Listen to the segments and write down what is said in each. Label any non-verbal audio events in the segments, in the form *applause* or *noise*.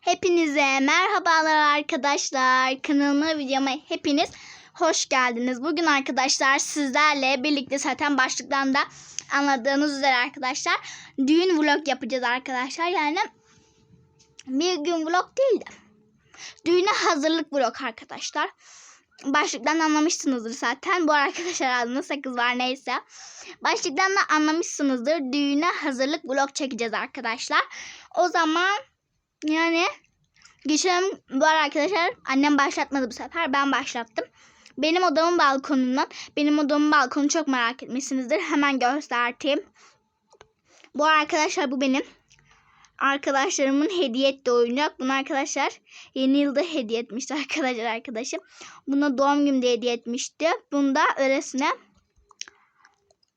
Hepinize merhabalar arkadaşlar. Kanalıma videoma hepiniz hoş geldiniz. Bugün arkadaşlar sizlerle birlikte zaten başlıktan da anladığınız üzere arkadaşlar düğün vlog yapacağız arkadaşlar. Yani bir gün vlog değil de düğüne hazırlık vlog arkadaşlar. Başlıktan anlamışsınızdır zaten. Bu arkadaşlar adında sakız var neyse. Başlıktan da anlamışsınızdır. Düğüne hazırlık vlog çekeceğiz arkadaşlar. O zaman yani geçen arada arkadaşlar annem başlatmadı bu sefer ben başlattım. Benim odamın balkonundan benim odamın balkonu çok merak etmişsinizdir. Hemen göstereyim. Bu arkadaşlar bu benim arkadaşlarımın hediye ettiği oyuncak. Bunu arkadaşlar yeni yılda hediye etmişti *laughs* arkadaşlar arkadaşım. Buna doğum günümde hediye etmişti. Bunu da öylesine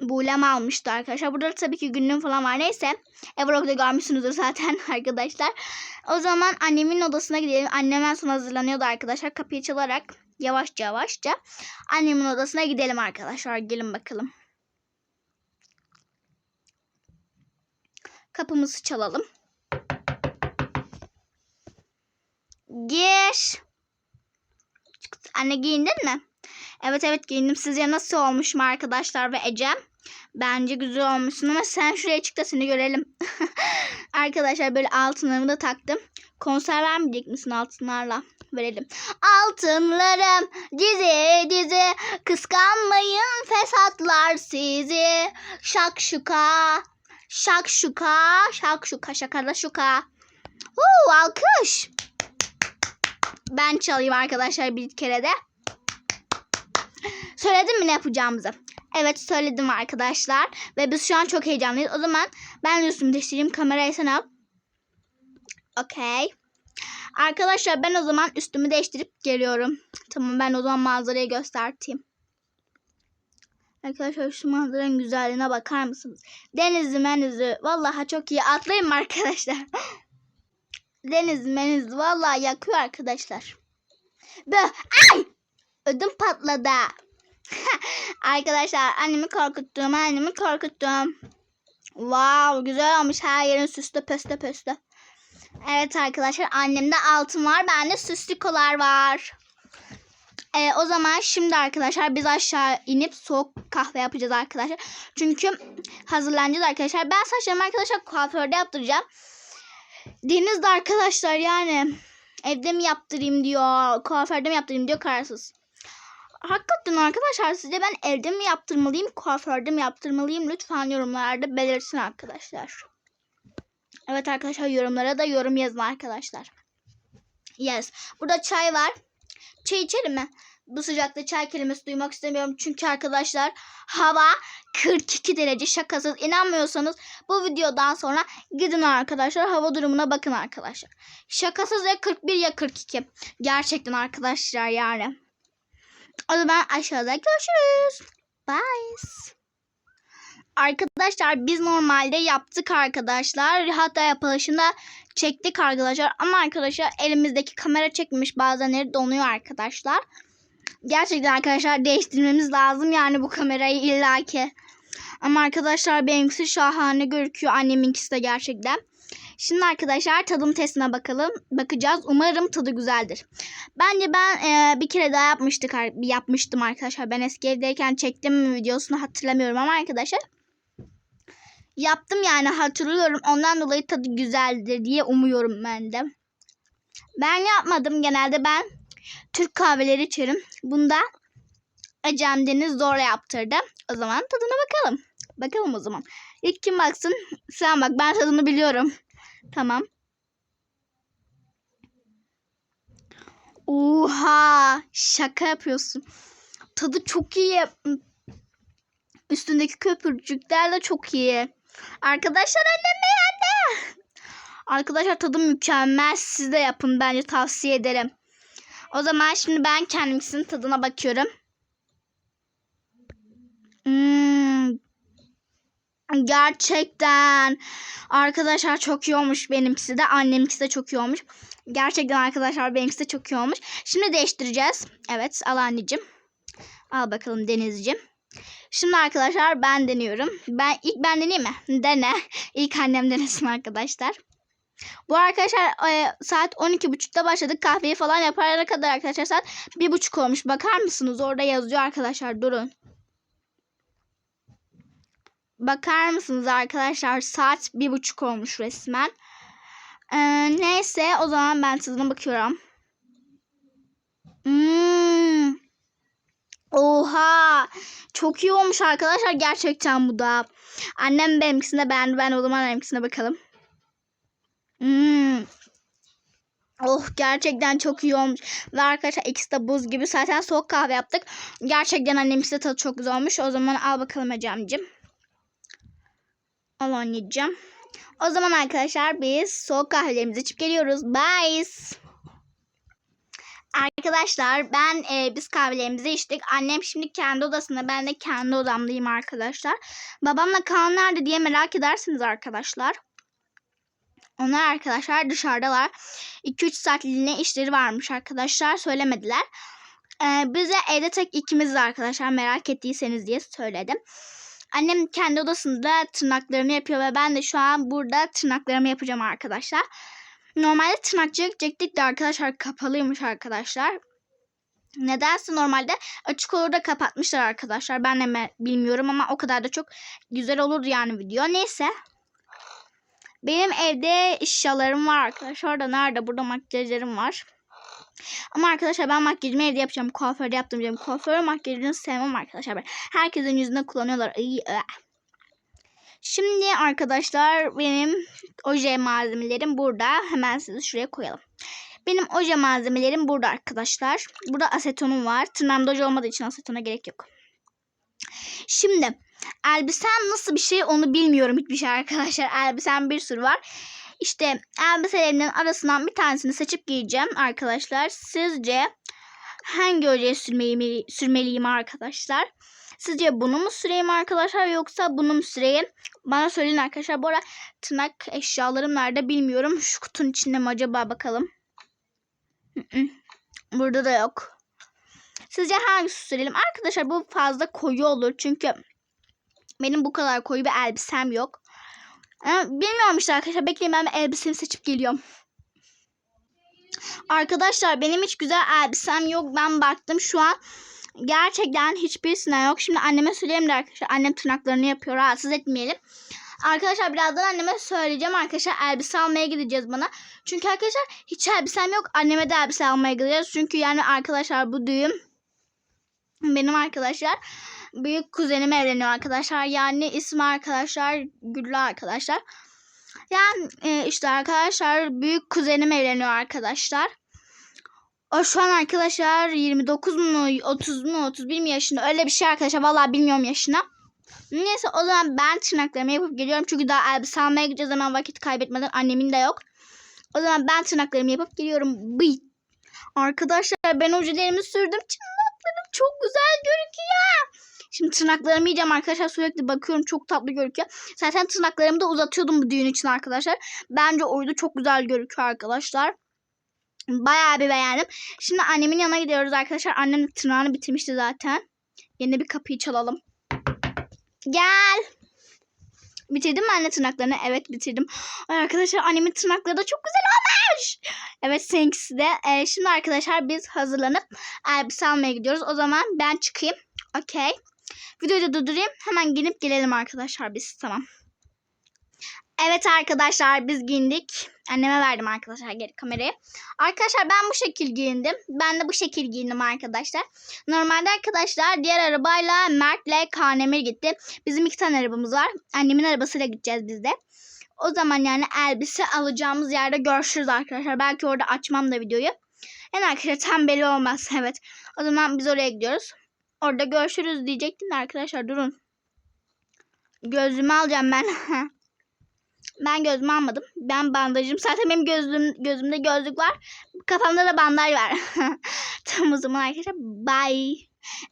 Bulem almıştı arkadaşlar. Burada tabii ki günlüğüm falan var. Neyse. Evlog'da görmüşsünüzdür zaten *laughs* arkadaşlar. O zaman annemin odasına gidelim. Annem en son hazırlanıyordu arkadaşlar. Kapıyı çalarak yavaşça yavaşça annemin odasına gidelim arkadaşlar. Gelin bakalım. Kapımızı çalalım. Gir. Anne giyindin mi? Evet evet giyindim. Sizce nasıl olmuşum arkadaşlar ve Ecem? Bence güzel olmuşsun ama sen şuraya çık da seni görelim. *laughs* arkadaşlar böyle altınlarımı da taktım. Konser vermeyecek misin altınlarla? Verelim. Altınlarım dizi dizi kıskanmayın fesatlar sizi. Şakşuka şakşuka şakşuka şakada şuka. Huu, alkış. Ben çalayım arkadaşlar bir kere de. Söyledim mi ne yapacağımızı? Evet söyledim arkadaşlar. Ve biz şu an çok heyecanlıyız. O zaman ben üstümü değiştireyim. Kamerayı sen al. Okey. Arkadaşlar ben o zaman üstümü değiştirip geliyorum. Tamam ben o zaman manzarayı göstereyim. Arkadaşlar şu manzaranın güzelliğine bakar mısınız? Denizli menizli. Vallahi çok iyi. Atlayayım arkadaşlar? *laughs* Denizli menizli. Vallahi yakıyor arkadaşlar. Bö ay! Ödüm patladı. Arkadaşlar annemi korkuttum. Annemi korkuttum. Wow güzel olmuş. Her yerin süslü pöste pöste. Evet arkadaşlar annemde altın var. Bende süslükolar var. Ee, o zaman şimdi arkadaşlar biz aşağı inip soğuk kahve yapacağız arkadaşlar. Çünkü hazırlanacağız arkadaşlar. Ben saçlarımı arkadaşlar kuaförde yaptıracağım. Deniz de arkadaşlar yani evde mi yaptırayım diyor. Kuaförde mi yaptırayım diyor kararsız. Hakikaten arkadaşlar sizce ben evde mi yaptırmalıyım, kuaförde mi yaptırmalıyım? Lütfen yorumlarda belirtin arkadaşlar. Evet arkadaşlar yorumlara da yorum yazın arkadaşlar. Yes. Burada çay var. Çay içelim mi? Bu sıcakta çay kelimesi duymak istemiyorum. Çünkü arkadaşlar hava 42 derece şakasız. İnanmıyorsanız bu videodan sonra gidin arkadaşlar hava durumuna bakın arkadaşlar. Şakasız ya 41 ya 42. Gerçekten arkadaşlar yani. O zaman aşağıda görüşürüz. Bye. Arkadaşlar biz normalde yaptık arkadaşlar. Hatta yapılışında çektik arkadaşlar. Ama arkadaşlar elimizdeki kamera çekmiş bazenleri donuyor arkadaşlar. Gerçekten arkadaşlar değiştirmemiz lazım yani bu kamerayı illaki. Ama arkadaşlar benimkisi şahane gözüküyor. Anneminkisi de gerçekten. Şimdi arkadaşlar tadım testine bakalım. Bakacağız. Umarım tadı güzeldir. Bence ben e, bir kere daha yapmıştık yapmıştım arkadaşlar. Ben eski evdeyken çektim videosunu hatırlamıyorum ama arkadaşlar yaptım yani hatırlıyorum. Ondan dolayı tadı güzeldir diye umuyorum ben de. Ben yapmadım. Genelde ben Türk kahveleri içerim. Bunda Acem Deniz zorla yaptırdı. O zaman tadına bakalım. Bakalım o zaman. İlk kim baksın? Sen bak ben tadını biliyorum. Tamam. Oha! Şaka yapıyorsun. Tadı çok iyi. Üstündeki köpürcükler de çok iyi. Arkadaşlar annem beğendi. Arkadaşlar tadı mükemmel. Siz de yapın. Bence tavsiye ederim. O zaman şimdi ben kendimkisinin tadına bakıyorum. Hmm, Gerçekten. Arkadaşlar çok iyi olmuş benimkisi de. Annemkisi de çok iyi olmuş. Gerçekten arkadaşlar benimkisi de çok iyi olmuş. Şimdi değiştireceğiz. Evet al anneciğim. Al bakalım Denizciğim. Şimdi arkadaşlar ben deniyorum. Ben ilk ben deneyeyim mi? Dene. *laughs* İlk annem denesin arkadaşlar. Bu arkadaşlar e, saat 12.30'da başladık. Kahveyi falan yapana kadar arkadaşlar saat 1.30 olmuş. Bakar mısınız? Orada yazıyor arkadaşlar. Durun. Bakar mısınız arkadaşlar? Saat 1.30 olmuş resmen. Ee, neyse o zaman ben tadına bakıyorum. Hmm. Oha. Çok iyi olmuş arkadaşlar gerçekten bu da. Annem benimkisine beğendi. Ben o zaman benimkisine bakalım. Hmm. Oh gerçekten çok iyi olmuş. Ve arkadaşlar ikisi de buz gibi. Zaten soğuk kahve yaptık. Gerçekten annemin de tadı çok güzel olmuş. O zaman al bakalım Ecem'cim. Al anneciğim. O zaman arkadaşlar biz soğuk kahvelerimizi içip geliyoruz. Bye. Arkadaşlar ben e, biz kahvelerimizi içtik. Annem şimdi kendi odasında ben de kendi odamdayım arkadaşlar. Babamla Kaan nerede diye merak edersiniz arkadaşlar. Onlar arkadaşlar dışarıdalar. 2-3 saatliğine işleri varmış arkadaşlar. Söylemediler. Ee, bize evde tek ikimiziz arkadaşlar merak ettiyseniz diye söyledim. Annem kendi odasında tırnaklarını yapıyor ve ben de şu an burada tırnaklarımı yapacağım arkadaşlar. Normalde tırnakçıya gidecektik de arkadaşlar kapalıymış arkadaşlar. Nedense normalde açık olur da kapatmışlar arkadaşlar. Ben de bilmiyorum ama o kadar da çok güzel olurdu yani video. Neyse. Benim evde eşyalarım var arkadaşlar. Orada nerede? Burada makyajlarım var. Ama arkadaşlar ben makyajımı evde yapacağım. Kuaförde diyorum. Kuaför makyajını sevmem arkadaşlar. Ben. Herkesin yüzünde kullanıyorlar. İyi. Şimdi arkadaşlar benim oje malzemelerim burada. Hemen sizi şuraya koyalım. Benim oje malzemelerim burada arkadaşlar. Burada asetonum var. Tırnağımda oje olmadığı için asetona gerek yok. Şimdi elbisem nasıl bir şey onu bilmiyorum hiçbir şey arkadaşlar. Elbisem bir sürü var. İşte elbiselerimden arasından bir tanesini seçip giyeceğim arkadaşlar. Sizce hangi ojeyi sürmeliyim, sürmeliyim arkadaşlar? Sizce bunu mu süreyim arkadaşlar yoksa bunu mu süreyim? Bana söyleyin arkadaşlar. Bu arada tırnak eşyalarım nerede bilmiyorum. Şu kutunun içinde mi acaba bakalım. Burada da yok. Sizce hangisi sürelim? Arkadaşlar bu fazla koyu olur. Çünkü benim bu kadar koyu bir elbisem yok. Ama bilmiyorum işte arkadaşlar. Bekleyin ben elbisemi seçip geliyorum. Arkadaşlar benim hiç güzel elbisem yok. Ben baktım şu an. Gerçekten hiçbirisine yok. Şimdi anneme söyleyeyim de arkadaşlar. Annem tırnaklarını yapıyor. Rahatsız etmeyelim. Arkadaşlar birazdan anneme söyleyeceğim arkadaşlar elbise almaya gideceğiz bana. Çünkü arkadaşlar hiç elbisem yok. Anneme de elbise almaya gideceğiz. Çünkü yani arkadaşlar bu düğüm benim arkadaşlar büyük kuzenim evleniyor arkadaşlar. Yani ismi arkadaşlar Güllü arkadaşlar. Yani e, işte arkadaşlar büyük kuzenim evleniyor arkadaşlar. O şu an arkadaşlar 29 mu 30 mu 31 mi yaşında öyle bir şey arkadaşlar. Vallahi bilmiyorum yaşına. Neyse o zaman ben tırnaklarımı yapıp geliyorum. Çünkü daha elbise almaya gideceğiz hemen vakit kaybetmeden. Annemin de yok. O zaman ben tırnaklarımı yapıp geliyorum. Bıy. Arkadaşlar ben ojelerimi sürdüm. Tırnaklarım çok güzel görünüyor. Şimdi tırnaklarımı yiyeceğim arkadaşlar. Sürekli bakıyorum çok tatlı görünüyor. Zaten tırnaklarımı da uzatıyordum bu düğün için arkadaşlar. Bence oydu çok güzel görünüyor arkadaşlar. Bayağı bir beğendim. Şimdi annemin yanına gidiyoruz arkadaşlar. Annem de tırnağını bitirmişti zaten. Yeni bir kapıyı çalalım. Gel. Bitirdim mi anne tırnaklarını? Evet bitirdim. Arkadaşlar annemin tırnakları da çok güzel olmuş. Evet seninkisi de. Ee, şimdi arkadaşlar biz hazırlanıp elbise almaya gidiyoruz. O zaman ben çıkayım. Okey. Videoyu da durdurayım. Hemen gelip gelelim arkadaşlar biz. Tamam. Evet arkadaşlar biz giyindik. Anneme verdim arkadaşlar geri kamerayı. Arkadaşlar ben bu şekil giyindim. Ben de bu şekil giyindim arkadaşlar. Normalde arkadaşlar diğer arabayla Mert'le Kanemir gitti. Bizim iki tane arabamız var. Annemin arabasıyla gideceğiz biz de. O zaman yani elbise alacağımız yerde görüşürüz arkadaşlar. Belki orada açmam da videoyu. Yani arkadaşlar tam belli olmaz. *laughs* Evet. O zaman biz oraya gidiyoruz. Orada görüşürüz diyecektim de arkadaşlar durun. Gözlüğümü alacağım ben. *laughs* Ben gözümü almadım. Ben bandajım. *laughs* Zaten benim gözüm, gözümde gözlük var. Kafamda da bandaj var. *laughs* tamam o zaman arkadaşlar. Bye.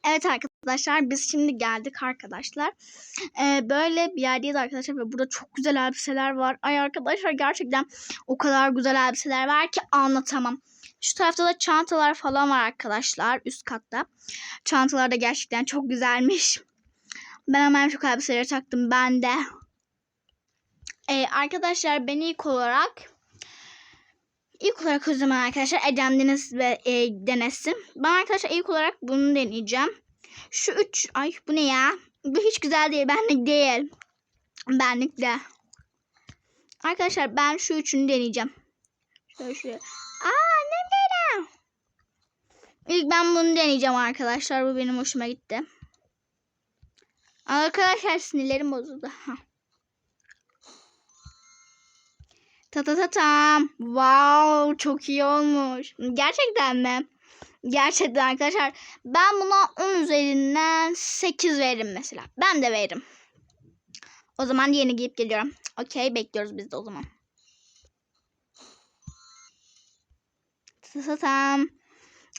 Evet arkadaşlar biz şimdi geldik arkadaşlar. Ee, böyle bir yerdeyiz arkadaşlar ve burada çok güzel elbiseler var. Ay arkadaşlar gerçekten o kadar güzel elbiseler var ki anlatamam. Şu tarafta da çantalar falan var arkadaşlar üst katta. Çantalar da gerçekten çok güzelmiş. Ben hemen şu elbiseleri taktım ben de. Ee, arkadaşlar ben ilk olarak İlk olarak o zaman arkadaşlar Ecem Deniz ve e, denesin. Ben arkadaşlar ilk olarak bunu deneyeceğim. Şu üç ay bu ne ya? Bu hiç güzel değil. Benlik değil. Benlik de. Arkadaşlar ben şu üçünü deneyeceğim. Şöyle şöyle. Aa benim. İlk ben bunu deneyeceğim arkadaşlar. Bu benim hoşuma gitti. Arkadaşlar sinirlerim bozuldu. Ta ta ta tam. Wow çok iyi olmuş. Gerçekten mi? Gerçekten arkadaşlar. Ben buna 10 üzerinden 8 veririm mesela. Ben de veririm. O zaman yeni giyip geliyorum. Okey bekliyoruz biz de o zaman. Ta ta tam.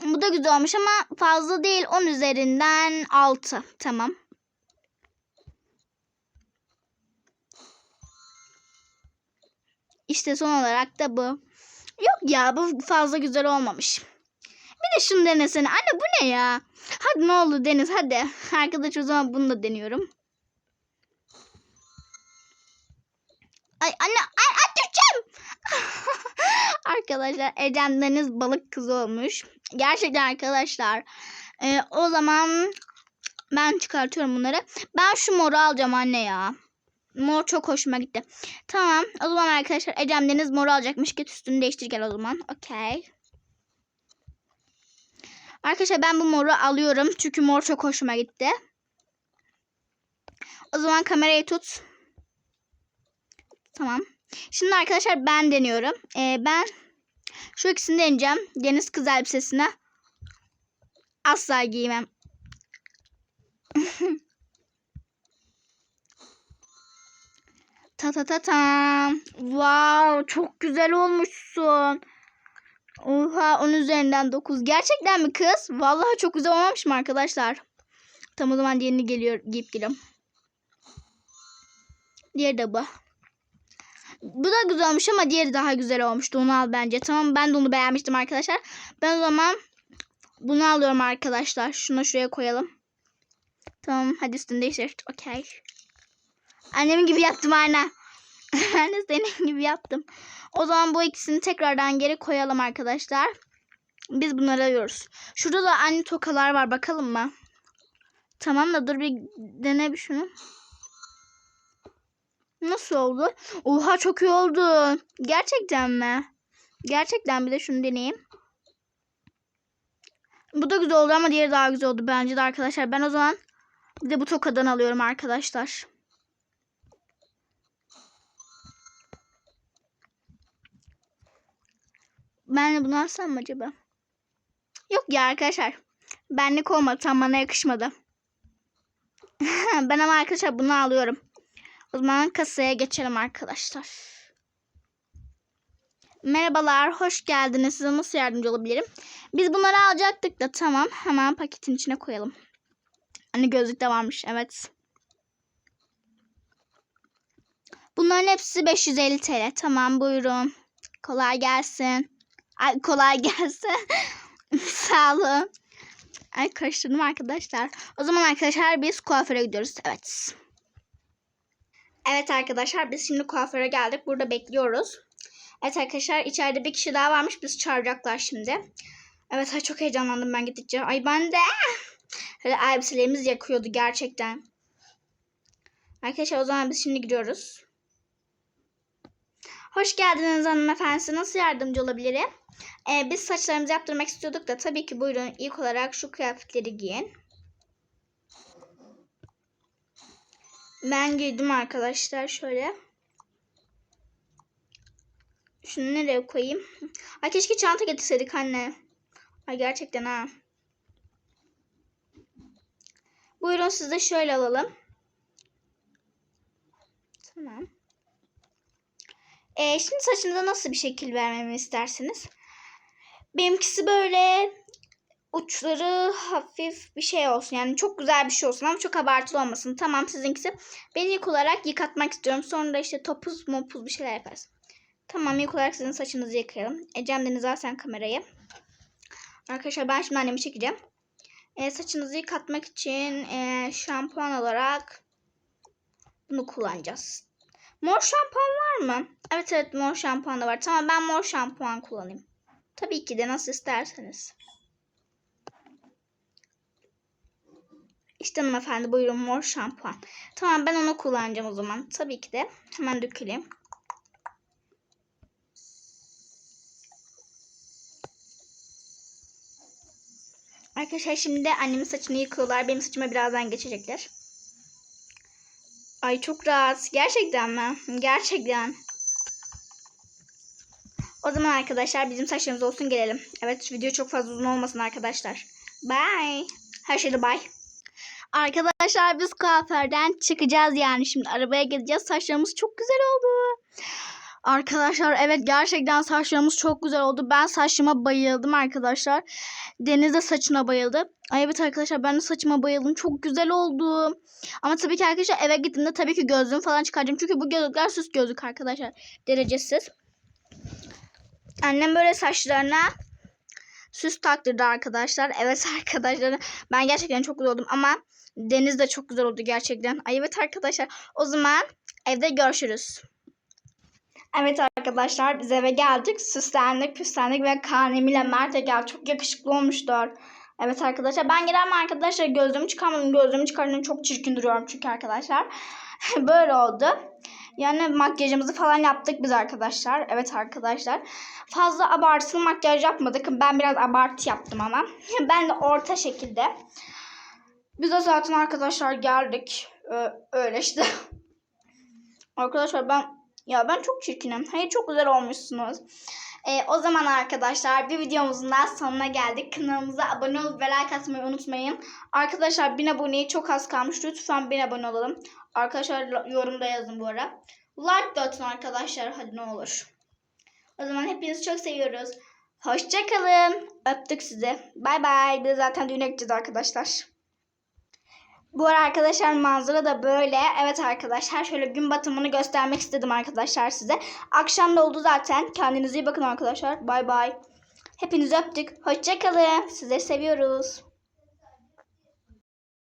Bu da güzel olmuş ama fazla değil. 10 üzerinden 6. Tamam. İşte son olarak da bu. Yok ya bu fazla güzel olmamış. Bir de şunu denesene. Anne bu ne ya? Hadi ne oldu Deniz hadi. Arkadaş o zaman bunu da deniyorum. Ay anne ay, ay *laughs* arkadaşlar Ecem Deniz balık kızı olmuş. Gerçekten arkadaşlar. Ee, o zaman ben çıkartıyorum bunları. Ben şu moru alacağım anne ya. Mor çok hoşuma gitti. Tamam. O zaman arkadaşlar Ecem Deniz mor alacakmış. Git üstünü değiştir gel o zaman. Okey. Arkadaşlar ben bu moru alıyorum. Çünkü mor çok hoşuma gitti. O zaman kamerayı tut. Tamam. Şimdi arkadaşlar ben deniyorum. Ee, ben şu ikisini deneyeceğim. Deniz kız elbisesine asla giymem. *laughs* Ta ta ta tam. Wow, çok güzel olmuşsun. Oha, onun üzerinden 9. Gerçekten mi kız? Vallahi çok güzel olmamış mı arkadaşlar? Tam o zaman diğerini geliyor, giyip geliyorum. Diğeri de bu. Bu da güzel olmuş ama diğeri daha güzel olmuştu. Onu al bence. Tamam ben de onu beğenmiştim arkadaşlar. Ben o zaman bunu alıyorum arkadaşlar. Şunu şuraya koyalım. Tamam hadi üstünü değiştir. Okey. Annemin gibi yaptım anne. *laughs* ben de senin gibi yaptım. O zaman bu ikisini tekrardan geri koyalım arkadaşlar. Biz bunları alıyoruz. Şurada da aynı tokalar var. Bakalım mı? Tamam da dur bir dene bir şunu. Nasıl oldu? Oha çok iyi oldu. Gerçekten mi? Gerçekten bir de şunu deneyeyim. Bu da güzel oldu ama diğeri daha güzel oldu bence de arkadaşlar. Ben o zaman bir de bu tokadan alıyorum arkadaşlar. Ben de bunu alsam mı acaba? Yok ya arkadaşlar. Benlik olmadı. Tam bana yakışmadı. *laughs* ben ama arkadaşlar bunu alıyorum. O zaman kasaya geçelim arkadaşlar. Merhabalar, hoş geldiniz. Size nasıl yardımcı olabilirim? Biz bunları alacaktık da tamam. Hemen paketin içine koyalım. Hani gözlük de varmış, evet. Bunların hepsi 550 TL. Tamam, buyurun. Kolay gelsin. Ay kolay *laughs* gelsin. Sağ olun. Ay karıştırdım arkadaşlar. O zaman arkadaşlar biz kuaföre gidiyoruz. Evet. Evet arkadaşlar biz şimdi kuaföre geldik. Burada bekliyoruz. Evet arkadaşlar içeride bir kişi daha varmış. Biz çağıracaklar şimdi. Evet çok heyecanlandım ben gittikçe. Ay ben de. Böyle elbiselerimiz yakıyordu gerçekten. Arkadaşlar o zaman biz şimdi gidiyoruz. Hoş geldiniz hanımefendi. Nasıl yardımcı olabilirim? Ee, biz saçlarımızı yaptırmak istiyorduk da tabii ki buyurun ilk olarak şu kıyafetleri giyin. Ben giydim arkadaşlar şöyle. Şunu nereye koyayım? Ay keşke çanta getirseydik anne. Ay gerçekten ha. Buyurun siz de şöyle alalım. Tamam. Ee, şimdi saçınıza nasıl bir şekil vermemi istersiniz? Benimkisi böyle uçları hafif bir şey olsun. Yani çok güzel bir şey olsun ama çok abartılı olmasın. Tamam sizinkisi. Ben ilk olarak yıkatmak istiyorum. Sonra da işte topuz mopuz bir şeyler yaparız. Tamam ilk olarak sizin saçınızı yıkayalım. Ecem Deniz al sen kamerayı. Arkadaşlar ben şimdi annemi çekeceğim. E, saçınızı yıkatmak için e, şampuan olarak bunu kullanacağız. Mor şampuan var mı? Evet evet mor şampuan da var. Tamam ben mor şampuan kullanayım. Tabii ki de nasıl isterseniz. İşte hanımefendi buyurun mor şampuan. Tamam ben onu kullanacağım o zaman. Tabii ki de. Hemen döküleyim. Arkadaşlar şimdi annemin saçını yıkıyorlar. Benim saçıma birazdan geçecekler. Ay çok rahat. Gerçekten mi? Gerçekten. O zaman arkadaşlar bizim saçlarımız olsun gelelim. Evet video çok fazla uzun olmasın arkadaşlar. Bye. Her şeyde bye. Arkadaşlar biz kuaförden çıkacağız yani şimdi arabaya gideceğiz. Saçlarımız çok güzel oldu. Arkadaşlar evet gerçekten saçlarımız çok güzel oldu. Ben saçıma bayıldım arkadaşlar. Deniz de saçına bayıldı. Ay evet arkadaşlar ben de saçıma bayıldım. Çok güzel oldu. Ama tabii ki arkadaşlar eve gittiğimde tabii ki gözlüğümü falan çıkaracağım. Çünkü bu gözlükler süs gözlük arkadaşlar. Derecesiz. Annem böyle saçlarına süs taktırdı arkadaşlar. Evet *laughs* arkadaşlar ben gerçekten çok güzel oldum ama Deniz de çok güzel oldu gerçekten. Ay evet arkadaşlar o zaman evde görüşürüz. Evet arkadaşlar biz eve geldik. Süslendik, püslendik ve Kanem ile Mert'e geldik. Çok yakışıklı olmuşlar. Evet arkadaşlar ben gelem arkadaşlar gözlüğümü çıkarmadım. Gözlüğümü çıkardım çok çirkin duruyorum çünkü arkadaşlar. *laughs* Böyle oldu. Yani makyajımızı falan yaptık biz arkadaşlar. Evet arkadaşlar. Fazla abartılı makyaj yapmadık. Ben biraz abartı yaptım ama. *laughs* ben de orta şekilde. Biz de zaten arkadaşlar geldik. Ee, öyle işte. arkadaşlar ben ya ben çok çirkinim. Hayır çok güzel olmuşsunuz. Ee, o zaman arkadaşlar bir videomuzun daha sonuna geldik. Kanalımıza abone olup ve like atmayı unutmayın. Arkadaşlar 1000 aboneye çok az kalmış. Lütfen 1000 abone olalım. Arkadaşlar yorumda yazın bu ara. Like da atın arkadaşlar hadi ne olur. O zaman hepinizi çok seviyoruz. Hoşçakalın. Öptük sizi. Bay bay. Biz zaten düğüne gideceğiz arkadaşlar. Bu ara arkadaşlar manzara da böyle. Evet arkadaşlar şöyle gün batımını göstermek istedim arkadaşlar size. Akşam da oldu zaten. Kendinize iyi bakın arkadaşlar. Bay bay. Hepinizi öptük. Hoşçakalın. Sizleri seviyoruz.